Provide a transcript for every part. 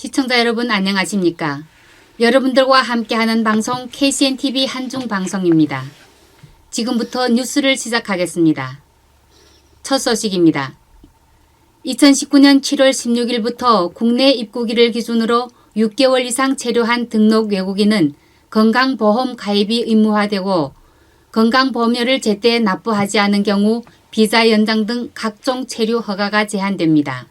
시청자 여러분 안녕하십니까? 여러분들과 함께하는 방송 KCNTV 한중 방송입니다. 지금부터 뉴스를 시작하겠습니다. 첫 소식입니다. 2019년 7월 16일부터 국내 입국일을 기준으로 6개월 이상 체류한 등록 외국인은 건강보험 가입이 의무화되고 건강보험료를 제때 납부하지 않은 경우 비자 연장 등 각종 체류 허가가 제한됩니다.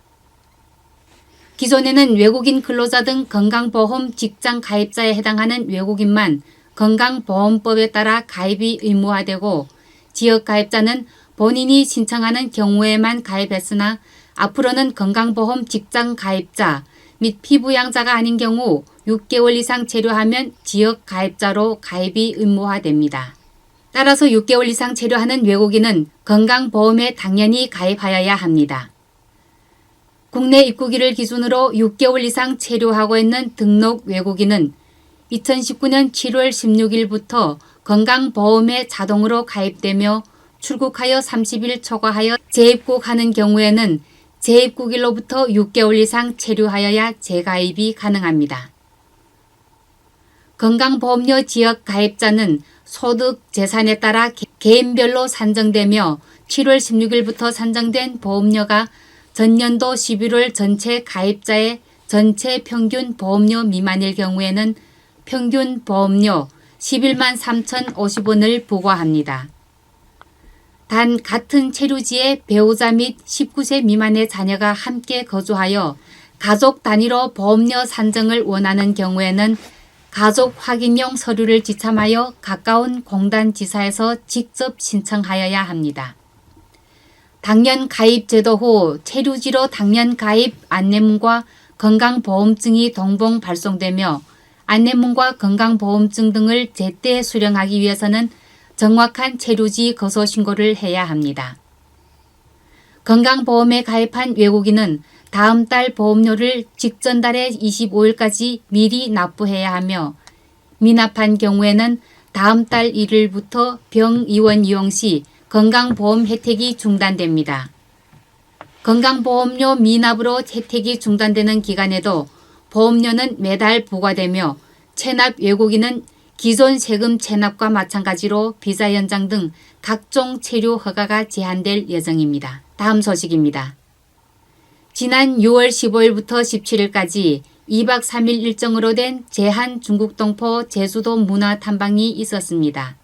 기존에는 외국인 근로자 등 건강보험 직장 가입자에 해당하는 외국인만 건강보험법에 따라 가입이 의무화되고 지역 가입자는 본인이 신청하는 경우에만 가입했으나 앞으로는 건강보험 직장 가입자 및 피부양자가 아닌 경우 6개월 이상 체류하면 지역 가입자로 가입이 의무화됩니다. 따라서 6개월 이상 체류하는 외국인은 건강보험에 당연히 가입하여야 합니다. 국내 입국일을 기준으로 6개월 이상 체류하고 있는 등록 외국인은 2019년 7월 16일부터 건강보험에 자동으로 가입되며 출국하여 30일 초과하여 재입국하는 경우에는 재입국일로부터 6개월 이상 체류하여야 재가입이 가능합니다. 건강보험료 지역 가입자는 소득, 재산에 따라 개- 개인별로 산정되며 7월 16일부터 산정된 보험료가 전년도 11월 전체 가입자의 전체 평균 보험료 미만일 경우에는 평균 보험료 11만 3,050원을 부과합니다. 단 같은 체류지에 배우자 및 19세 미만의 자녀가 함께 거주하여 가족 단위로 보험료 산정을 원하는 경우에는 가족 확인용 서류를 지참하여 가까운 공단 지사에서 직접 신청하여야 합니다. 당년 가입 제도 후 체류지로 당년 가입 안내문과 건강보험증이 동봉 발송되며 안내문과 건강보험증 등을 제때 수령하기 위해서는 정확한 체류지 거소 신고를 해야 합니다. 건강보험에 가입한 외국인은 다음 달 보험료를 직전 달의 25일까지 미리 납부해야 하며 미납한 경우에는 다음 달 1일부터 병 입원 이용 시 건강보험 혜택이 중단됩니다. 건강보험료 미납으로 혜택이 중단되는 기간에도 보험료는 매달 부과되며 체납 외국인은 기존 세금 체납과 마찬가지로 비자 연장 등 각종 체류 허가가 제한될 예정입니다. 다음 소식입니다. 지난 6월 15일부터 17일까지 2박 3일 일정으로 된 제한 중국 동포 제주도 문화 탐방이 있었습니다.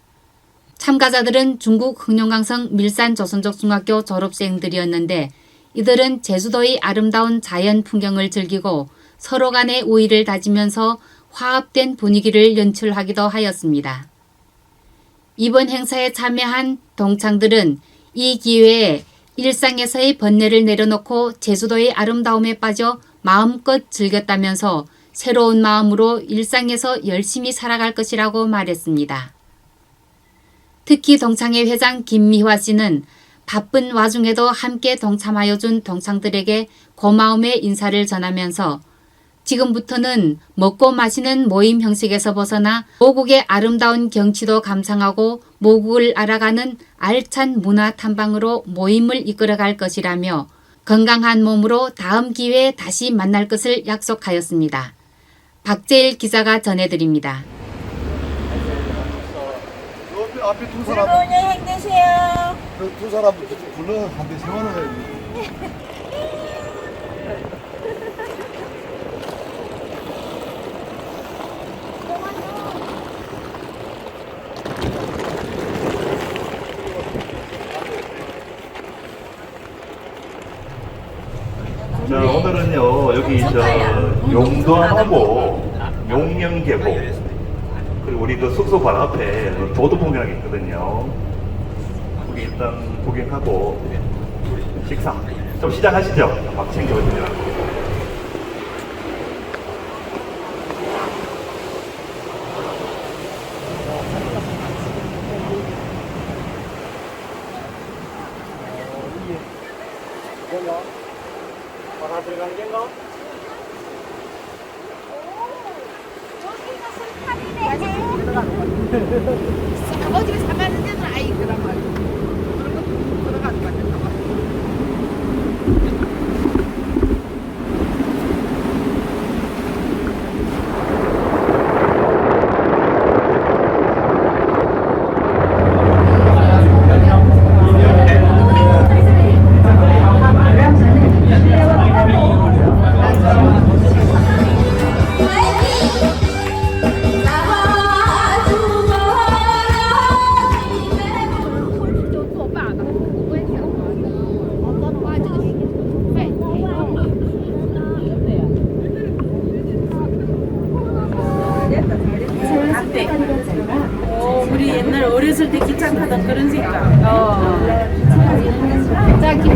참가자들은 중국 흥룡강성 밀산 조선족 중학교 졸업생들이었는데 이들은 제주도의 아름다운 자연 풍경을 즐기고 서로 간의 우위를 다지면서 화합된 분위기를 연출하기도 하였습니다. 이번 행사에 참여한 동창들은 이 기회에 일상에서의 번뇌를 내려놓고 제주도의 아름다움에 빠져 마음껏 즐겼다면서 새로운 마음으로 일상에서 열심히 살아갈 것이라고 말했습니다. 특히 동창회 회장 김미화 씨는 바쁜 와중에도 함께 동참하여 준 동창들에게 고마움의 인사를 전하면서 지금부터는 먹고 마시는 모임 형식에서 벗어나 모국의 아름다운 경치도 감상하고 모국을 알아가는 알찬 문화 탐방으로 모임을 이끌어갈 것이라며 건강한 몸으로 다음 기회에 다시 만날 것을 약속하였습니다. 박재일 기자가 전해드립니다. 옆에 앞에 두 사람 즐거운 여행 되세요. 그 두 사람 불러 한대 세워놓아야지. 자, 오늘은요, 여기 저 용도암하고 용명계곡, 그리고 우리 그 숙소 바로 앞에 그 도도봉이라고 있거든요. 우리 일단 구경하고 식사 좀 시작하시죠. 밥 챙겨오시죠. 어디가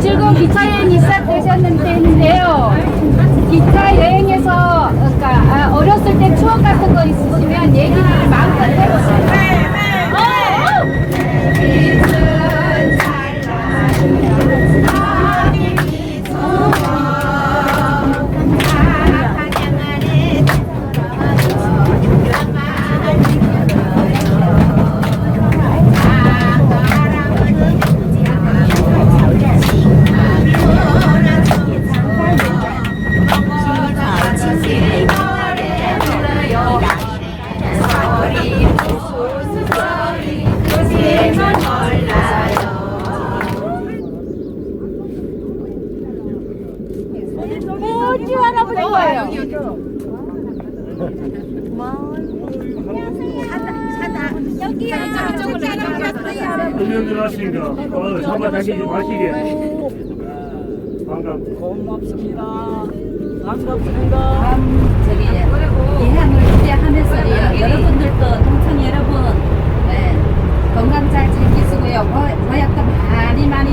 즐거운 기차 여행 시작되셨는데요. 기차 여행에서 그러니까 아, 어렸을 때 추억 같은 거 있으시면 얘기를 마음껏 해보세요. 금연들 하시니까 어, 잡아당기지 마시게 반갑고 고맙습니다. 반갑습니다. 다음 저기 예향을 기대하면서요. 여러분들도 동청 여러분 네, 건강 잘 챙기시고요. 모- 모약도 많이 많이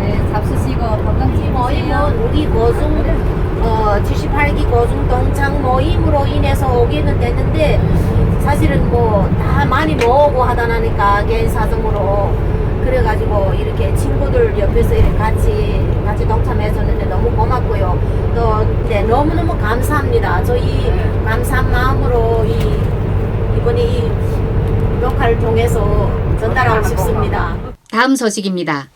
네, 잡수시고 건강 모임은 챙기세요. 우리 고중 어, 78기 고중 동창 모임으로 인해서 오기는 됐는데 사실은 뭐 다 많이 모으고 하다 나니까 개인 사정으로 그래가지고 이렇게 친구들 옆에서 이렇게 같이 같이 동참해줬는데 너무 고맙고요. 또 네, 너무 너무 감사합니다. 저희 감사한 마음으로 이 이번에 이 녹화를 통해서 전달하고 싶습니다. 다음 소식입니다.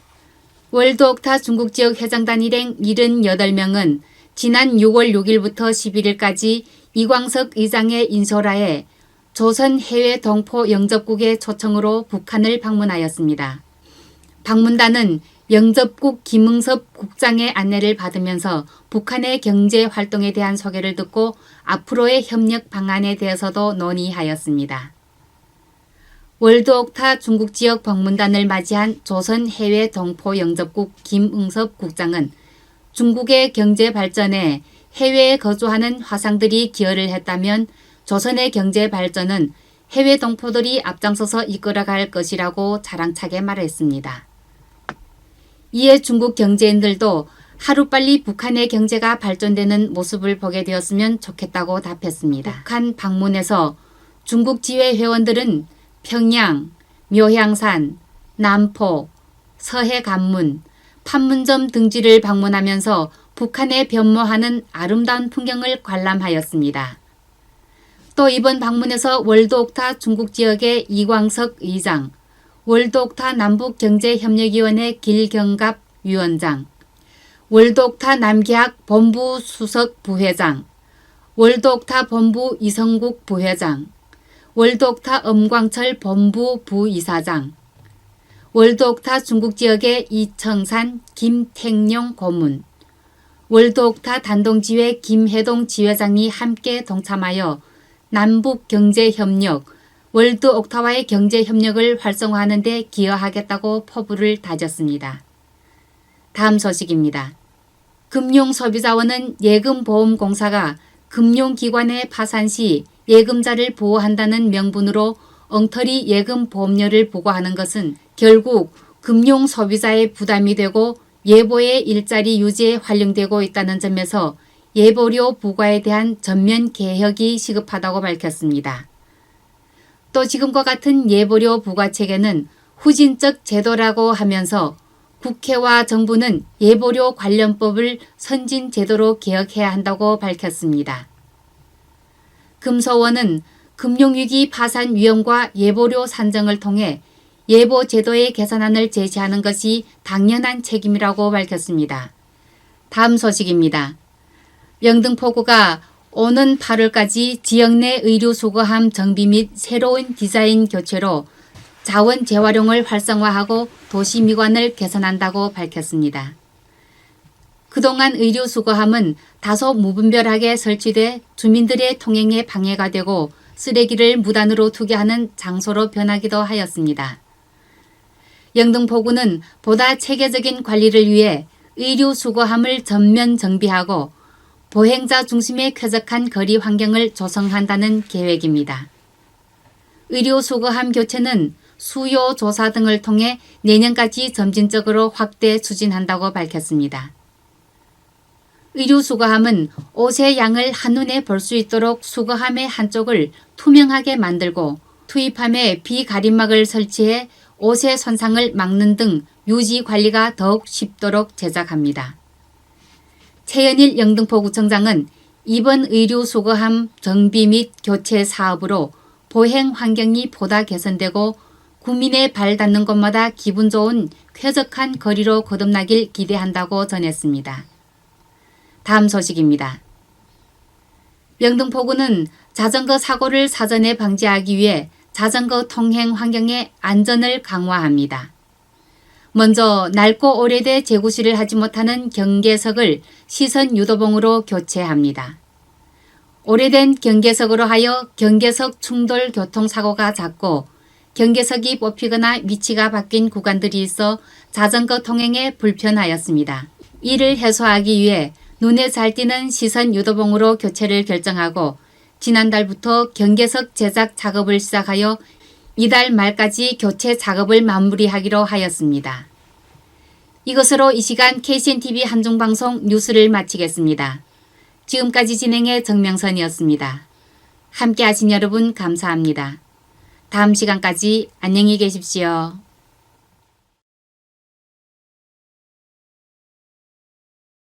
월드옥타 중국 지역 회장단 일행 78명은 지난 6월 6일부터 11일까지 이광석 의장의 인솔하에 조선 해외 동포 영접국의 초청으로 북한을 방문하였습니다. 방문단은 영접국 김응섭 국장의 안내를 받으면서 북한의 경제 활동에 대한 소개를 듣고 앞으로의 협력 방안에 대해서도 논의하였습니다. 월드옥타 중국 지역 방문단을 맞이한 조선 해외 동포 영접국 김응섭 국장은 중국의 경제 발전에 해외에 거주하는 화상들이 기여를 했다면 조선의 경제 발전은 해외 동포들이 앞장서서 이끌어갈 것이라고 자랑차게 말했습니다. 이에 중국 경제인들도 하루빨리 북한의 경제가 발전되는 모습을 보게 되었으면 좋겠다고 답했습니다. 북한 방문에서 중국 지회 회원들은 평양, 묘향산, 남포, 서해 관문, 판문점 등지를 방문하면서 북한에 변모하는 아름다운 풍경을 관람하였습니다. 또 이번 방문에서 월드옥타 중국 지역의 이광석 의장, 월드옥타 남북경제협력위원회 길경갑 위원장, 월드옥타 남계학 본부 수석 부회장, 월드옥타 본부 이성국 부회장, 월드옥타 엄광철 본부 부이사장, 월드옥타 중국 지역의 이청산 김택룡 고문, 월드옥타 단동지회 김해동 지회장이 함께 동참하여 남북 경제 협력, 월드 옥타와의 경제 협력을 활성화하는 데 기여하겠다고 포부를 다졌습니다. 다음 소식입니다. 금융소비자원은 예금보험공사가 금융기관의 파산 시 예금자를 보호한다는 명분으로 엉터리 예금 보험료를 부과하는 것은 결국 금융 소비자의 부담이 되고 예보의 일자리 유지에 활용되고 있다는 점에서 예보료 부과에 대한 전면 개혁이 시급하다고 밝혔습니다. 또 지금과 같은 예보료 부과 체계는 후진적 제도라고 하면서 국회와 정부는 예보료 관련법을 선진 제도로 개혁해야 한다고 밝혔습니다. 금소원은 금융위기 파산 위험과 예보료 산정을 통해 예보 제도의 개선안을 제시하는 것이 당연한 책임이라고 밝혔습니다. 다음 소식입니다. 영등포구가 오는 8월까지 지역 내 의료 수거함 정비 및 새로운 디자인 교체로 자원 재활용을 활성화하고 도시 미관을 개선한다고 밝혔습니다. 그동안 의료 수거함은 다소 무분별하게 설치돼 주민들의 통행에 방해가 되고 쓰레기를 무단으로 투기하는 장소로 변하기도 하였습니다. 영등포구는 보다 체계적인 관리를 위해 의료 수거함을 전면 정비하고 보행자 중심의 쾌적한 거리 환경을 조성한다는 계획입니다. 의료 수거함 교체는 수요 조사 등을 통해 내년까지 점진적으로 확대 추진한다고 밝혔습니다. 의류 수거함은 옷의 양을 한눈에 볼 수 있도록 수거함의 한쪽을 투명하게 만들고 투입함에 비가림막을 설치해 옷의 손상을 막는 등 유지 관리가 더욱 쉽도록 제작합니다. 최연일 영등포구청장은 이번 의류 수거함 정비 및 교체 사업으로 보행 환경이 보다 개선되고 국민의 발 닿는 곳마다 기분 좋은 쾌적한 거리로 거듭나길 기대한다고 전했습니다. 다음 소식입니다. 영등포구는 자전거 사고를 사전에 방지하기 위해 자전거 통행 환경의 안전을 강화합니다. 먼저 낡고 오래돼 재구시를 하지 못하는 경계석을 시선 유도봉으로 교체합니다. 오래된 경계석으로 하여 경계석 충돌 교통사고가 잦고 경계석이 뽑히거나 위치가 바뀐 구간들이 있어 자전거 통행에 불편하였습니다. 이를 해소하기 위해 눈에 잘 띄는 시선 유도봉으로 교체를 결정하고 지난달부터 경계석 제작 작업을 시작하여 이달 말까지 교체 작업을 마무리하기로 하였습니다. 이것으로 이 시간 KCNTV 한중방송 뉴스를 마치겠습니다. 지금까지 진행의 정명선이었습니다. 함께 하신 여러분 감사합니다. 다음 시간까지 안녕히 계십시오.